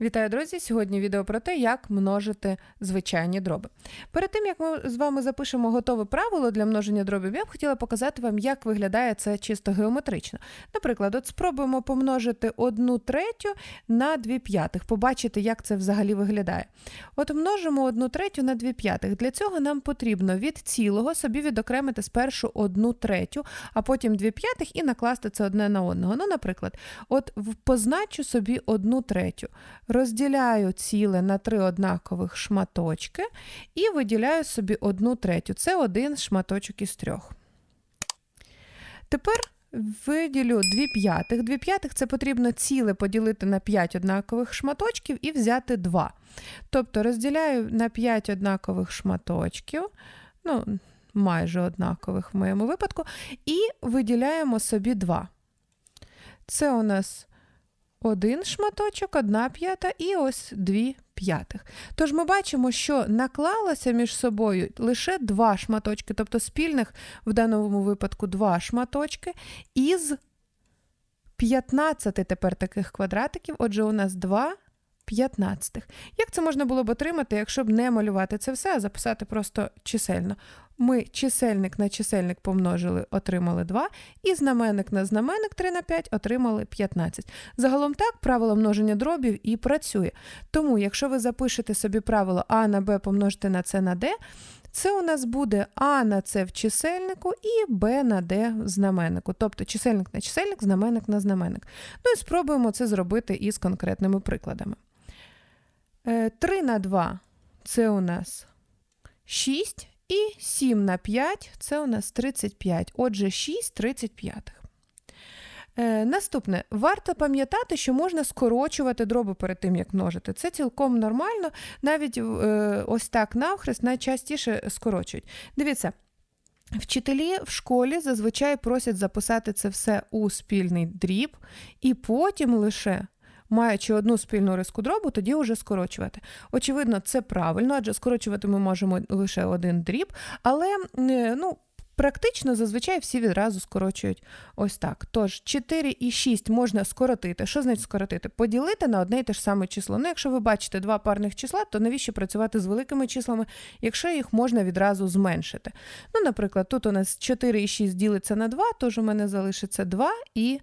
Вітаю, друзі! Сьогодні відео про те, як множити звичайні дроби. Перед тим як ми з вами запишемо готове правило для множення дробів, я б хотіла показати вам, як виглядає це чисто геометрично. Наприклад, от спробуємо помножити 1 третю на 2 п'ятих, побачити, як це взагалі виглядає. От множимо 1 третю на 2 п'ятих. Для цього нам потрібно від цілого собі відокремити спершу 1 третю, а потім 2 п'ятих і накласти це одне на одного. Ну, наприклад, от позначу собі 1 третю розділяю ціле на три однакових шматочки і виділяю собі одну третю. Це один шматочок із трьох. Тепер виділю 2 п'ятих. 2 п'ятих це потрібно ціле поділити на 5 однакових шматочків і взяти 2. Тобто розділяю на 5 однакових шматочків, ну, майже однакових в моєму випадку, і виділяємо собі 2. Це у нас один шматочок, одна п'ята і ось дві п'ятих. Тож ми бачимо, що наклалося між собою лише два шматочки, тобто спільних в даному випадку два шматочки, із 15 тепер таких квадратиків. Отже, у нас 2 п'ятнадцятих. Як це можна було б отримати, якщо б не малювати це все, а записати просто чисельно? Ми чисельник на чисельник помножили, отримали 2, і знаменник на знаменник 3 на 5 отримали 15. Загалом так правило множення дробів і працює. Тому, якщо ви запишете собі правило А на Б помножити на С на Д, це у нас буде А на С в чисельнику і Б на Д в знаменнику. Тобто чисельник на чисельник, знаменник на знаменник. Ну і спробуємо це зробити із конкретними прикладами. 3 на 2 це у нас 6. І 7 на 5 це у нас 35. Отже, 6 35. Е, наступне, варто пам'ятати, що можна скорочувати дроби перед тим, як множити. Це цілком нормально, навіть е, ось так навхрест найчастіше скорочують. Дивіться. Вчителі в школі зазвичай просять записати це все у спільний дріб, і потім лише маючи одну спільну риску дробу, тоді вже скорочувати. Очевидно, це правильно, адже скорочувати ми можемо лише один дріб, але е, ну. Практично зазвичай всі відразу скорочують ось так. Тож 4 і 6 можна скоротити. Що значить скоротити? Поділити на одне і те ж саме число. Ну, якщо ви бачите два парних числа, то навіщо працювати з великими числами, якщо їх можна відразу зменшити? Ну, наприклад, тут у нас 4 і 6 ділиться на 2, тож у мене залишиться 2 і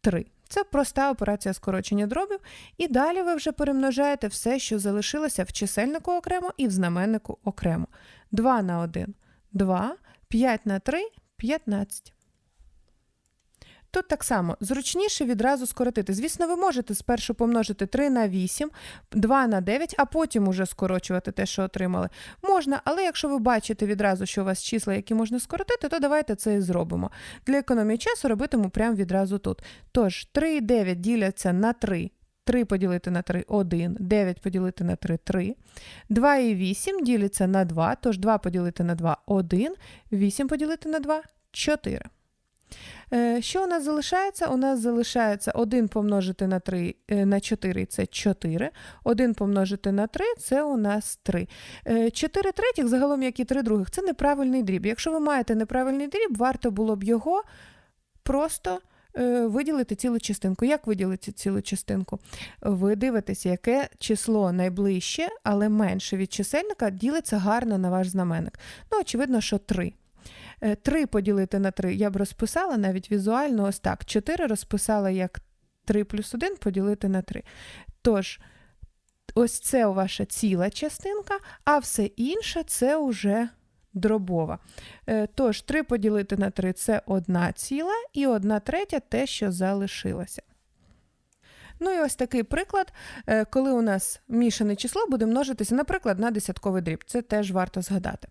3. Це проста операція скорочення дробів, і далі ви вже перемножаєте все, що залишилося в чисельнику окремо і в знаменнику окремо. 2 на 1 – 2, 5 на 3 – 15. Тут так само зручніше відразу скоротити. Звісно, ви можете спершу помножити 3 на 8, 2 на 9, а потім уже скорочувати те, що отримали. Можна, але якщо ви бачите відразу, що у вас числа, які можна скоротити, то давайте це і зробимо. Для економії часу робитиму прямо відразу тут. Тож 3 і 9 діляться на 3. 3 поділити на 3 – 1, 9 поділити на 3 – 3. 2 і 8 діляться на 2, тож 2 поділити на 2 – 1, 8 поділити на 2 – 4. Е, Що у нас залишається? У нас залишається 1 помножити на 3 е, на 4 це 4. 1 помножити на 3 це у нас 3. 4 третіх, загалом, як і 3 других, це неправильний дріб. Якщо ви маєте неправильний дріб, варто було б його просто е, виділити цілу частинку. Як виділити цілу частинку? Ви дивитеся, яке число найближче, але менше від чисельника ділиться гарно на ваш знаменник. Ну, очевидно, що 3. 3 поділити на 3 я б розписала навіть візуально ось так. 4 розписала як 3 плюс 1 поділити на 3. Тож, ось це ваша ціла частинка, а все інше це вже дробова. Е, Тож, 3 поділити на 3 це одна ціла, і 1 третя те, що залишилося. Ну і ось такий приклад, е, коли у нас мішане число буде множитися, наприклад, на десятковий дріб. Це теж варто згадати.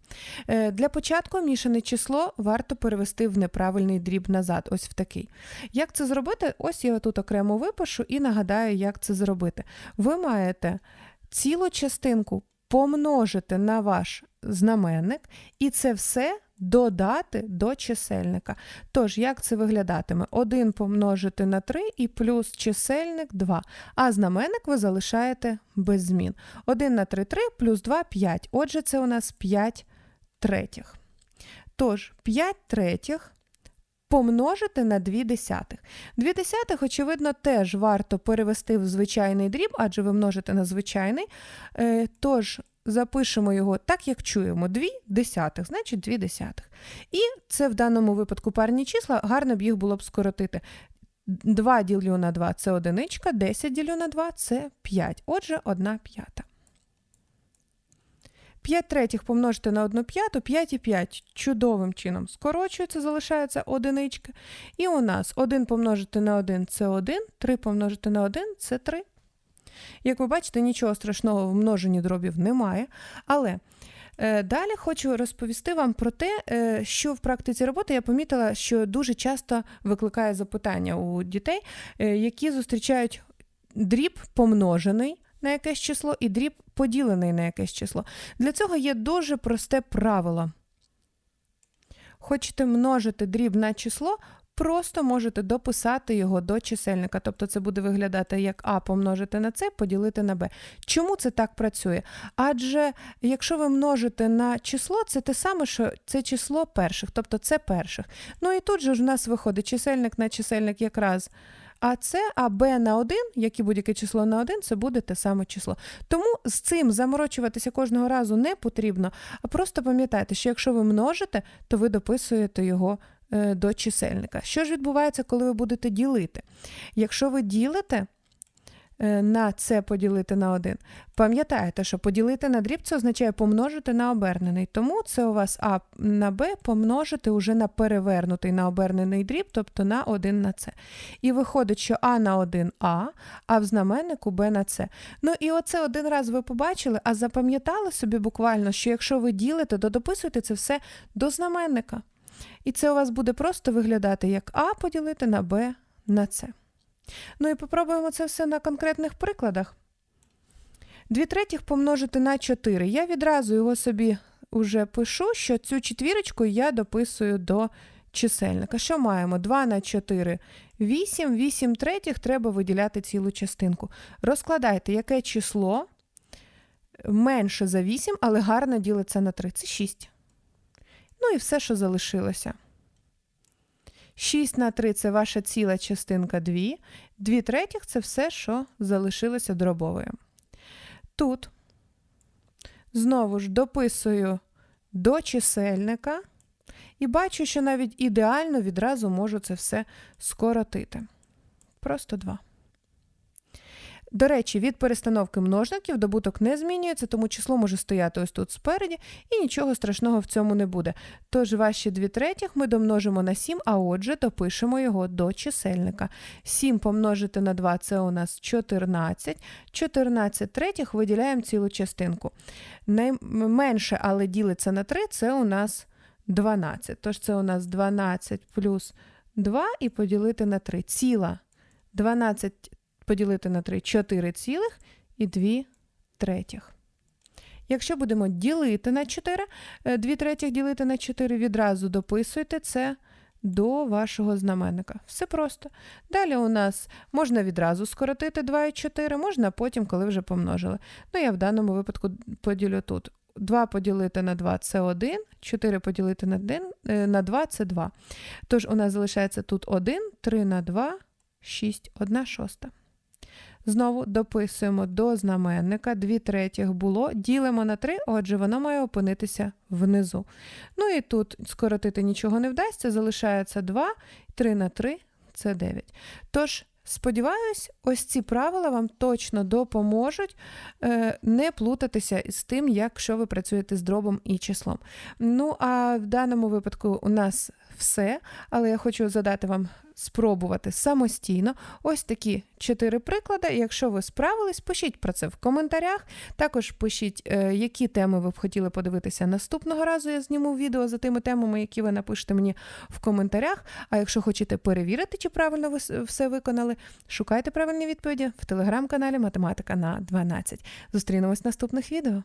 Е, Для початку мішане число варто перевести в неправильний дріб назад, ось в такий. Як це зробити? Ось я тут окремо випишу і нагадаю, як це зробити. Ви маєте цілу частинку помножити на ваш знаменник, і це все додати до чисельника. Тож, як це виглядатиме? 1 помножити на 3 і плюс чисельник 2, а знаменник ви залишаєте без змін. 1 на 3 – 3, плюс 2 – 5. Отже, це у нас 5 третіх. Тож, 5 третіх помножити на 2 десятих. 2 десятих, очевидно, теж варто перевести в звичайний дріб, адже ви множите на звичайний. Е, Тож запишемо його так, як чуємо, 2 десятих, значить 2 десятих. І це в даному випадку парні числа, гарно б їх було б скоротити. 2 ділю на 2 – це одиничка, 10 ділю на 2 – це 5. Отже, 1 п'ята. 5 третіх помножити на 1 п'яту, 5 і 5 чудовим чином скорочується, залишається одиничка. І у нас 1 помножити на 1 – це 1, 3 помножити на 1 – це 3. Як ви бачите, нічого страшного в множенні дробів немає. Але е, далі хочу розповісти вам про те, е, що в практиці роботи я помітила, що дуже часто викликає запитання у дітей, е, які зустрічають дріб помножений на якесь число і дріб поділений на якесь число. Для цього є дуже просте правило. Хочете множити дріб на число, просто можете дописати його до чисельника. Тобто це буде виглядати як А помножити на С, поділити на Б. Чому це так працює? Адже якщо ви множите на число, це те саме, що це число перших, тобто це перших. Ну і тут же ж в нас виходить чисельник на чисельник якраз. А це а Б на 1, як і будь-яке число на 1, це буде те саме число. Тому з цим заморочуватися кожного разу не потрібно, а просто пам'ятайте, що якщо ви множите, то ви дописуєте його е, до чисельника. Що ж відбувається, коли ви будете ділити? Якщо ви ділите на це поділити на 1, пам'ятаєте, що поділити на дріб це означає помножити на обернений. Тому це у вас А на Б помножити уже на перевернутий на обернений дріб, тобто на 1 на С. І виходить, що А на 1 А, а в знаменнику Б на С. Ну і оце один раз ви побачили, а запам'ятали собі буквально, що якщо ви ділите, то дописуйте це все до знаменника. І це у вас буде просто виглядати як А поділити на Б на С. Ну і попробуємо це все на конкретних прикладах. 2 третіх помножити на 4. Я відразу його собі вже пишу, що цю четвірочку я дописую до чисельника. Що маємо? 2 на 4 8, 8 третіх треба виділяти цілу частинку. Розкладайте, яке число менше за 8, але гарно ділиться на 3. Це 6. Ну і все, що залишилося. 6 на 3 це ваша ціла частинка 2. 2 третіх це все, що залишилося дробовою. Тут знову ж дописую до чисельника і бачу, що навіть ідеально відразу можу це все скоротити. Просто 2. До речі, від перестановки множників добуток не змінюється, тому число може стояти ось тут спереді, і нічого страшного в цьому не буде. Тож ваші 2 третіх ми домножимо на 7, а отже, допишемо його до чисельника. 7 помножити на 2 це у нас 14. 14 третіх виділяємо цілу частинку. Найменше, але ділиться на 3, це у нас 12. Тож це у нас 12 плюс 2 і поділити на 3. Ціла 12 поділити на 3 4 цілих і 2 третіх. Якщо будемо ділити на 4, 2 третіх ділити на 4, відразу дописуйте це до вашого знаменника. Все просто. Далі у нас можна відразу скоротити 2 і 4, можна потім, коли вже помножили. Ну, я в даному випадку поділю тут. 2 поділити на 2 це 1, 4 поділити на 1, на 2 це 2. Тож у нас залишається тут 1, 3 на 2, 6, 1 шоста. Знову дописуємо до знаменника, 2 третіх було, ділимо на 3, отже, воно має опинитися внизу. Ну і тут скоротити нічого не вдасться, залишається 2, 3 на 3 це 9. Тож, сподіваюсь, ось ці правила вам точно допоможуть е, не плутатися з тим, якщо ви працюєте з дробом і числом. Ну, а в даному випадку у нас все, але я хочу задати вам спробувати самостійно. Ось такі чотири приклади. Якщо ви справились, пишіть про це в коментарях. Також пишіть, е, які теми ви б хотіли подивитися наступного разу. Я зніму відео за тими темами, які ви напишете мені в коментарях. А якщо хочете перевірити, чи правильно ви все виконали, шукайте правильні відповіді в телеграм-каналі Математика на 12. Зустрінемось в наступних відео.